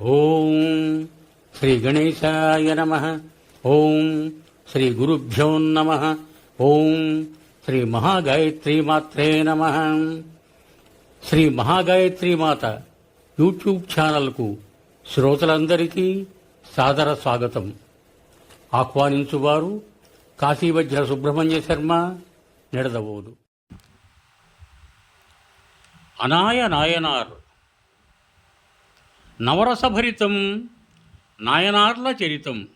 ఓం శ్రీ గణేశాయ నమ. ఓం శ్రీ గురుభ్యో నమ. ఓం శ్రీ మహాగాయత్రి మాత్రే నమ. శ్రీ మహాగాయత్రి మాత యూట్యూబ్ ఛానల్కు శ్రోతలందరికీ సాదర స్వాగతం. ఆహ్వానించువారు కాశీవజ్ర సుబ్రహ్మణ్య శర్మ నిడదవోదు. అనాయ నాయనార్ నవరసభరితం నాయనార్ల చరితం.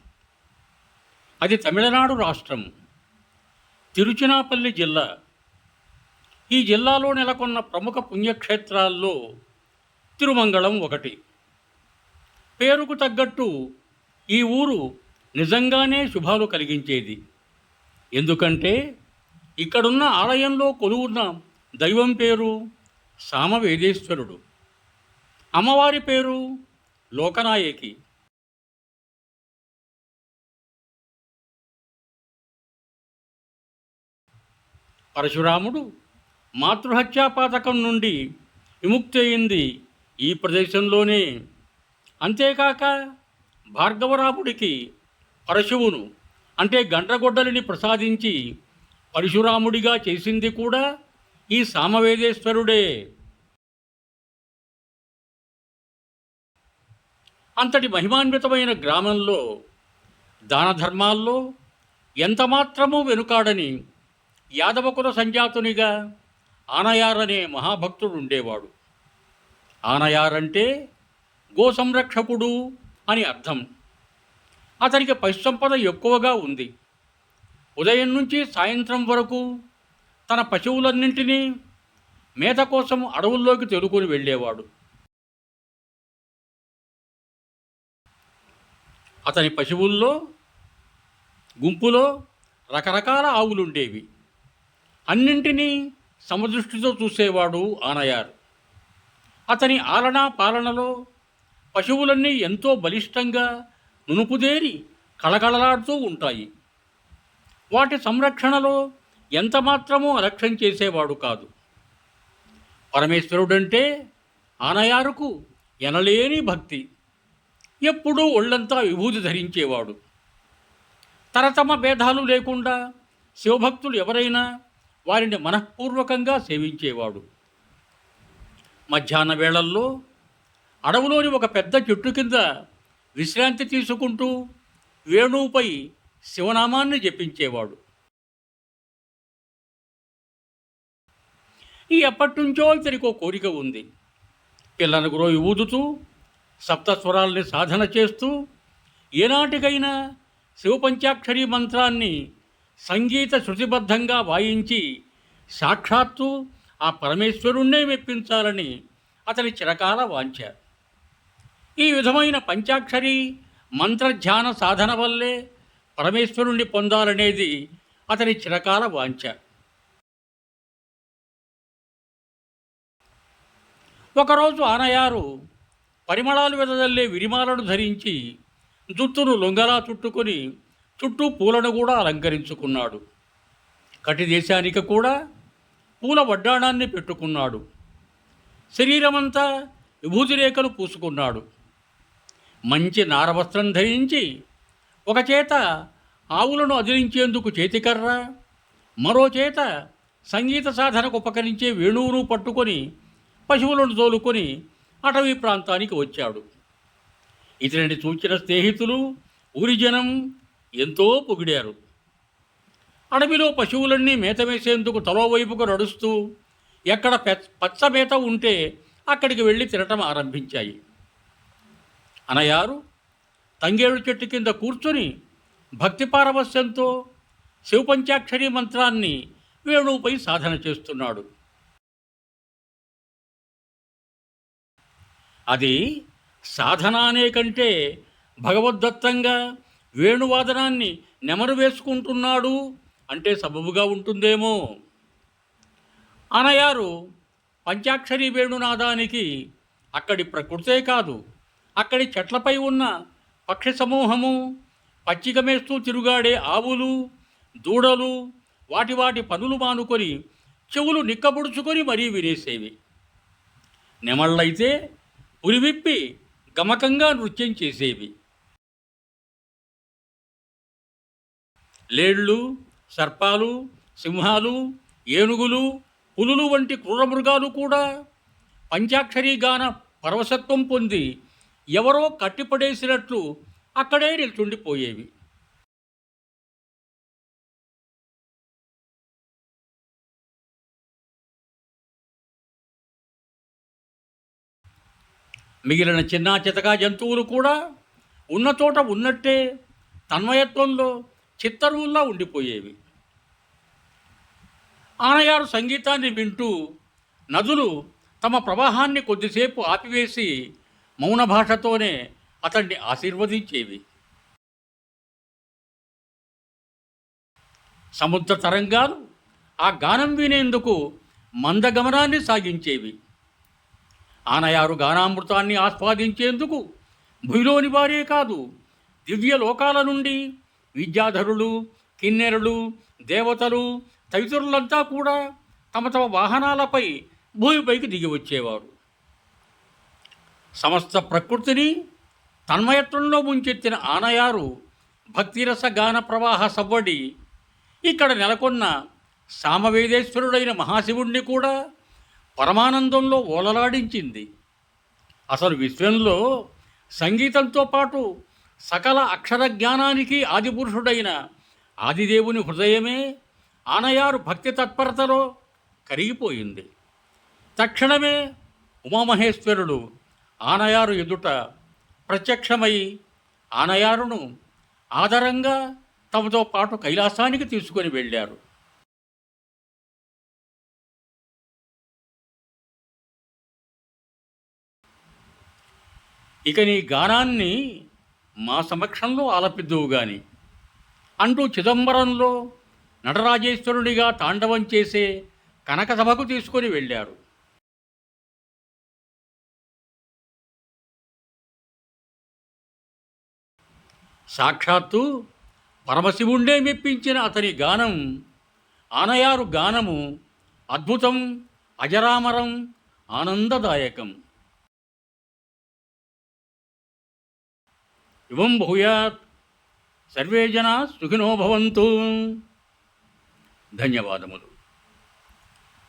అది తమిళనాడు రాష్ట్రం తిరుచినాపల్లి జిల్లా. ఈ జిల్లాలో నెలకొన్న ప్రముఖ పుణ్యక్షేత్రాల్లో తిరుమంగళం ఒకటి. పేరుకు తగ్గట్టు ఈ ఊరు నిజంగానే శుభాలు కలిగించేది. ఎందుకంటే ఇక్కడున్న ఆలయంలో కొలువున్న దైవం పేరు సామవేదేశ్వరుడు. అమ్మవారి పేరు లోకనాయకి. పరశురాముడు మాతృహత్యాపాతకం నుండి విముక్తి అయింది ఈ ప్రదేశంలోనే. అంతేకాక భార్గవరాముడికి పరశువును అంటే గండ్రగొడ్డలిని ప్రసాదించి పరశురాముడిగా చేసింది కూడా ఈ సామవేదేశ్వరుడే. అంతటి మహిమాన్వితమైన గ్రామంలో దాన ధర్మాల్లో ఎంతమాత్రమూ వెనుకాడని యాదవకుల సంజాతునిగా ఆనయారనే మహాభక్తుడు ఉండేవాడు. ఆనయారంటే గో సంరక్షకుడు అని అర్థం. అతనికి పశుసంపద ఎక్కువగా ఉంది. ఉదయం నుంచి సాయంత్రం వరకు తన పశువులన్నింటినీ మేత కోసం అడవుల్లోకి తెలుకొని వెళ్ళేవాడు. అతని పశువుల్లో గుంపులో రకరకాల ఆవులుండేవి. అన్నింటినీ సమదృష్టితో చూసేవాడు ఆనయారు. అతని ఆలన పాలనలో పశువులన్నీ ఎంతో బలిష్టంగా నునుపుదేరి కళకళలాడుతూ ఉంటాయి. వాటి సంరక్షణలో ఎంతమాత్రమూ అలక్ష్యం చేసేవాడు కాదు. పరమేశ్వరుడంటే ఆనయారుకు ఎనలేని భక్తి. ఎప్పుడూ ఒళ్ళంతా విభూతి ధరించేవాడు. తరతమ భేదాలు లేకుండా శివభక్తులు ఎవరైనా వారిని మనఃపూర్వకంగా సేవించేవాడు. మధ్యాహ్న వేళల్లో అడవులోని ఒక పెద్ద చెట్టు కింద విశ్రాంతి తీసుకుంటూ వేణువుపై శివనామాన్ని జపించేవాడు. ఈ ఎప్పటినుంచో ఇతనికి కోరిక ఉంది. పిల్లను గ్రోయి ఊదుతూ సప్తస్వరాల్ని సాధన చేస్తూ ఏనాటికైనా శివపంచాక్షరి మంత్రాన్ని సంగీత శృతిబద్ధంగా వాయించి సాక్షాత్తు ఆ పరమేశ్వరుణ్ణే మెప్పించాలని అతని చిరకాల వాంఛ. ఈ విధమైన పంచాక్షరి మంత్రధ్యాన సాధన వల్లే పరమేశ్వరుణ్ణి పొందాలనేది అతని చిరకాల వాంఛ. ఒకరోజు ఆనయారు పరిమళాలు వెదజల్లే విరిమాలను ధరించి జుట్టును లొంగలా చుట్టుకొని చుట్టూ పూలను కూడా అలంకరించుకున్నాడు. కటి దేశానికి కూడా పూల వడ్డాణాన్ని పెట్టుకున్నాడు. శరీరమంతా విభూతి రేఖలు పూసుకున్నాడు. మంచి నారవస్త్రం ధరించి ఒక చేత ఆవులను అదిలించేందుకు చేతికర్ర మరో చేత సంగీత సాధనకు ఉపకరించే వేణువును పట్టుకొని పశువులను తోలుకొని అటవీ ప్రాంతానికి వచ్చాడు. ఇతనిని చూచిన స్నేహితులు ఊరి జనం ఎంతో పొగిడారు. అడవిలో పశువులన్నీ మేత వేసేందుకు తలో వైపుకు నడుస్తూ ఎక్కడ పచ్చ మేత ఉంటే అక్కడికి వెళ్ళి తినటం ఆరంభించాయి. అనయారు తంగేడు చెట్టు కింద కూర్చొని భక్తి పారవస్యంతో శివపంచాక్షరి మంత్రాన్ని వేణువుపై సాధన చేస్తున్నాడు. అది సాధన అనే కంటే భగవద్దత్తంగా వేణువాదనాన్ని నెమరు వేసుకుంటున్నాడు అంటే సబబుగా ఉంటుందేమో. అనయారు పంచాక్షరి వేణునాదానికి అక్కడి ప్రకృతే కాదు అక్కడి చెట్లపై ఉన్న పక్షి సమూహము పచ్చికమేస్తూ తిరుగాడే ఆవులు దూడలు వాటి వాటి పనులు మానుకొని చెవులు నిక్కబుడుచుకొని మరీ వినేసేవి. నెమళ్ళైతే ఉరివిప్పి గమకంగా నృత్యం చేసేవి. లేళ్ళు సర్పాలు సింహాలు ఏనుగులు పులులు వంటి క్రూరమృగాలు కూడా పంచాక్షరీ గాన పరవశత్వం పొంది ఎవరో కట్టిపడేసినట్లు అక్కడే నిల్చుండిపోయేవి. మిగిలిన చిన్న చితకా జంతువులు కూడా ఉన్న చోట ఉన్నట్టే తన్మయత్వంలో చిత్తరువుల్లా ఉండిపోయేవి. ఆనగారు సంగీతాన్ని వింటూ నదులు తమ ప్రవాహాన్ని కొద్దిసేపు ఆపివేసి మౌన భాషతోనే అతన్ని ఆశీర్వదించేవి. సముద్ర తరంగాలు ఆ గానం వినేందుకు మందగమనాన్ని సాగించేవి. ఆనయారు గానామృతాన్ని ఆస్వాదించేందుకు భూమిలోని వారే కాదు దివ్య లోకాల నుండి విద్యాధరులు కిన్నెరులు దేవతలు తదితరులంతా కూడా తమ తమ వాహనాలపై భూమిపైకి దిగి వచ్చేవారు. సమస్త ప్రకృతిని తన్మయత్వంలో ముంచెత్తిన ఆనయారు భక్తిరస గాన ప్రవాహ సవ్వడి ఇక్కడ నెలకొన్న సామవేదేశ్వరుడైన మహాశివుణ్ణి కూడా పరమానందంలో ఓలలాడించింది. అసలు విశ్వంలో సంగీతంతో పాటు సకల అక్షర జ్ఞానానికి ఆదిపురుషుడైన ఆదిదేవుని హృదయమే ఆనయారు భక్తి తత్పరతలో కరిగిపోయింది. తక్షణమే ఉమామహేశ్వరుడు ఆనయారు ఎదుట ప్రత్యక్షమై ఆనయారును ఆదరంగా తమతో పాటు కైలాసానికి తీసుకొని వెళ్ళారు. ఇక నీ గానాన్ని మా సమక్షంలో ఆలపిద్దువు గాని. అంటూ చిదంబరంలో నటరాజేశ్వరుడిగా తాండవం చేసే కనకసభకు తీసుకొని వెళ్ళారు సాక్షాత్తు పరమశివుండే మెప్పించిన అతని గానం ఆనయారు గానము అద్భుతం అజరామరం ఆనందదాయకం. ఇవం భూయాత్ సర్వే జనా సుఖినో భవంతు. ధన్యవాదములు.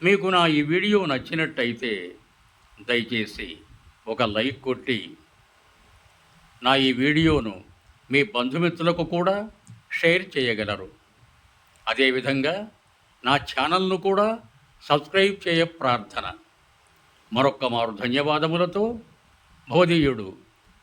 మీకు నా ఈ వీడియో నచ్చినట్టయితే దయచేసి ఒక లైక్ కొట్టి నా ఈ వీడియోను మీ బంధుమిత్రులకు కూడా షేర్ చేయగలరు. అదేవిధంగా నా ఛానల్ను కూడా సబ్స్క్రైబ్ చేయ ప్రార్థన. మరొక్క మారు ధన్యవాదములతో భవదీయుడు